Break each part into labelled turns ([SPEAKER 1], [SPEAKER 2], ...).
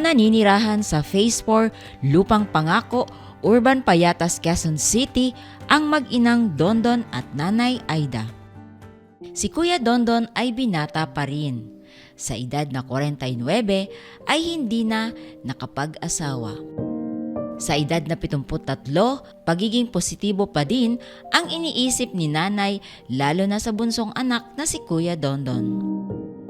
[SPEAKER 1] naninirahan sa Phase 4, Lupang Pangako, Urban Payatas, Quezon City, ang mag-inang Dondon at Nanay Aida. Si Kuya Dondon ay binata pa rin. Sa edad na 49 ay hindi na nakapag-asawa. Sa edad na 73, pagiging positibo pa din ang iniisip ni nanay lalo na sa bunsong anak na si Kuya Dondon.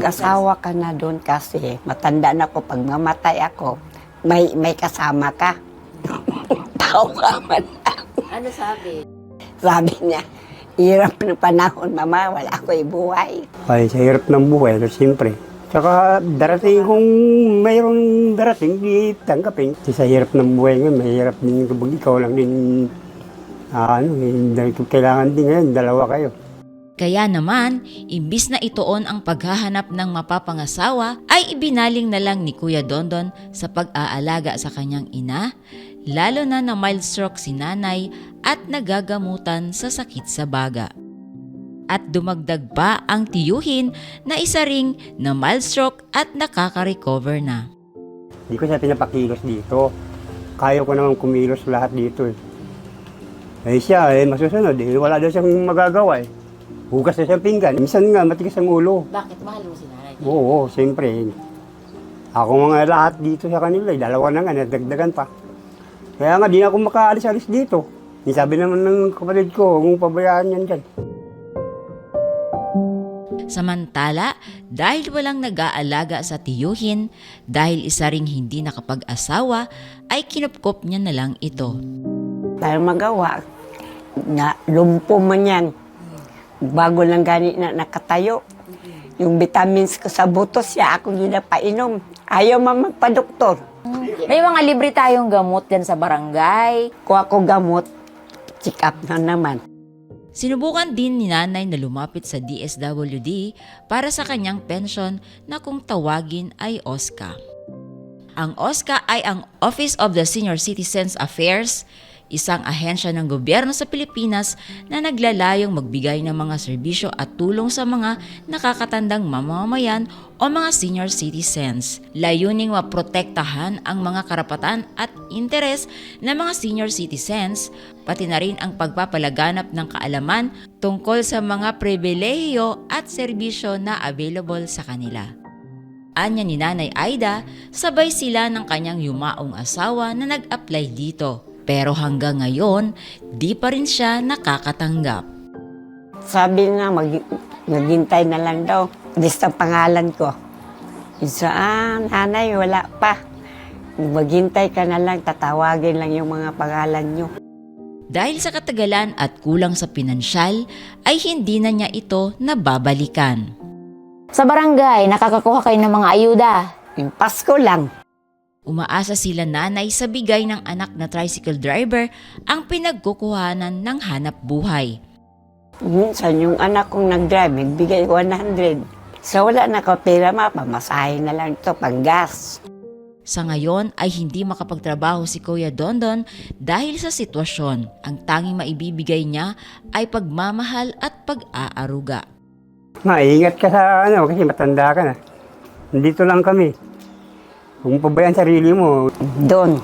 [SPEAKER 2] Asawa ka na doon kasi matanda na ko pag mamatay ako, may may kasama ka. Tawa man.
[SPEAKER 1] Ano sabi?
[SPEAKER 2] Sabi niya, hirap ng panahon, mama, wala ko buhay.
[SPEAKER 3] Ay, sa hirap ng buhay, no, siyempre. Tsaka darating kung mayroong darating, di tanggapin. Sa hirap ng buhay ngayon, mahirap din kapag ikaw lang din, ah, ano, eh, kailangan din ngayon, dalawa kayo.
[SPEAKER 1] Kaya naman, imbis na itoon ang paghahanap ng mapapangasawa, ay ibinaling na lang ni Kuya Dondon sa pag-aalaga sa kanyang ina, lalo na na mild stroke si nanay at nagagamutan sa sakit sa baga. At dumagdag pa ang tiyuhin na isa ring na mild stroke at nakaka-recover na.
[SPEAKER 3] Hindi ko siya pinapakilos dito. Kaya ko naman kumilos lahat dito eh. Eh siya, eh, masusunod eh. Wala daw siyang magagawa eh. Hugas na siyang pinggan. Minsan nga, matigas ang ulo.
[SPEAKER 1] Bakit mahal mo si nanay?
[SPEAKER 3] Oo, siyempre. Ako mga lahat dito sa kanila, eh, dalawa na nga, nadagdagan pa. Kaya nga, di na ako makaalis-alis dito. Sabi naman ng kapatid ko, kung pabayaan yan dyan.
[SPEAKER 1] Samantala, dahil walang nag-aalaga sa tiyuhin, dahil isa ring hindi nakapag-asawa, ay kinupkop niya na lang ito.
[SPEAKER 2] Dahil magawa, na lumpo man yan. Bago lang gani na nakatayo. Yung vitamins ko sa buto siya, ako ginapainom. Ayaw man magpa-doktor.
[SPEAKER 4] May mga libre tayong gamot dyan sa barangay.
[SPEAKER 2] Kung ako gamot, check up na naman.
[SPEAKER 1] Sinubukan din ni nanay na lumapit sa DSWD para sa kanyang pensyon na kung tawagin ay OSCA. Ang OSCA ay ang Office of the Senior Citizens Affairs, isang ahensya ng gobyerno sa Pilipinas na naglalayong magbigay ng mga serbisyo at tulong sa mga nakakatandang mamamayan o mga senior citizens. Layuning maprotektahan ang mga karapatan at interes ng mga senior citizens, pati na rin ang pagpapalaganap ng kaalaman tungkol sa mga pribilehiyo at serbisyo na available sa kanila. Anya ni Nanay Aida, sabay sila ng kanyang yumaong asawa na nag-apply dito. Pero hanggang ngayon, di pa rin siya nakakatanggap.
[SPEAKER 2] Sabi nga, mag, maghintay na lang daw. List ang pangalan ko. Isa, ah, nanay, wala pa. Maghintay ka na lang, tatawagin lang yung mga pangalan nyo.
[SPEAKER 1] Dahil sa katagalan at kulang sa pinansyal, ay hindi na niya ito nababalikan.
[SPEAKER 4] Sa barangay, nakakakuha kayo ng mga ayuda.
[SPEAKER 2] Yung Pasko lang.
[SPEAKER 1] Umaasa sila nanay sa bigay ng anak na tricycle driver ang pinagkukuhanan ng hanap buhay.
[SPEAKER 2] Minsan yung anak kong nag-drive, nagbigay 100. So wala na ko pera ma, pamasahe na lang ito, panggas.
[SPEAKER 1] Sa ngayon ay hindi makapagtrabaho si Kuya Dondon dahil sa sitwasyon. Ang tanging maibibigay niya ay pagmamahal at pag-aaruga.
[SPEAKER 3] Maingat ka sa ano, kasi matanda ka na. Nandito lang kami. Kung pabayaan sarili mo,
[SPEAKER 2] Doon.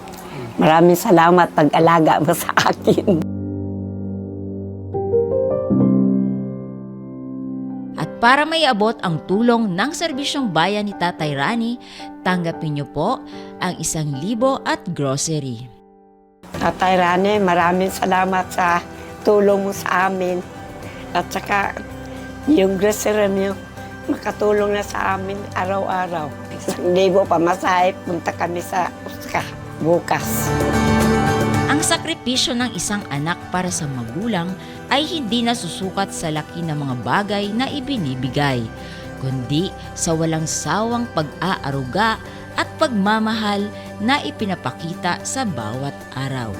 [SPEAKER 2] Maraming salamat pag-alaga mo sa akin.
[SPEAKER 1] At para may abot ang tulong ng serbisyong bayan ni Tatay Rani, tanggapin niyo po ang isang libo at grocery.
[SPEAKER 2] Tatay Rane, maraming salamat sa tulong mo sa amin. At saka yung grocery niyo, makatulong na sa amin araw-araw. Isang libo pamasahe, punta kami sa Uska bukas.
[SPEAKER 1] Ang sakripisyo ng isang anak para sa magulang ay hindi nasusukat sa laki ng mga bagay na ibinibigay, kundi sa walang sawang pag-aaruga at pagmamahal na ipinapakita sa bawat araw.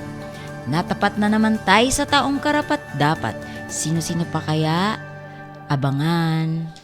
[SPEAKER 1] Natapat na naman tayo sa taong karapat dapat. Sino-sino pa kaya? Abangan.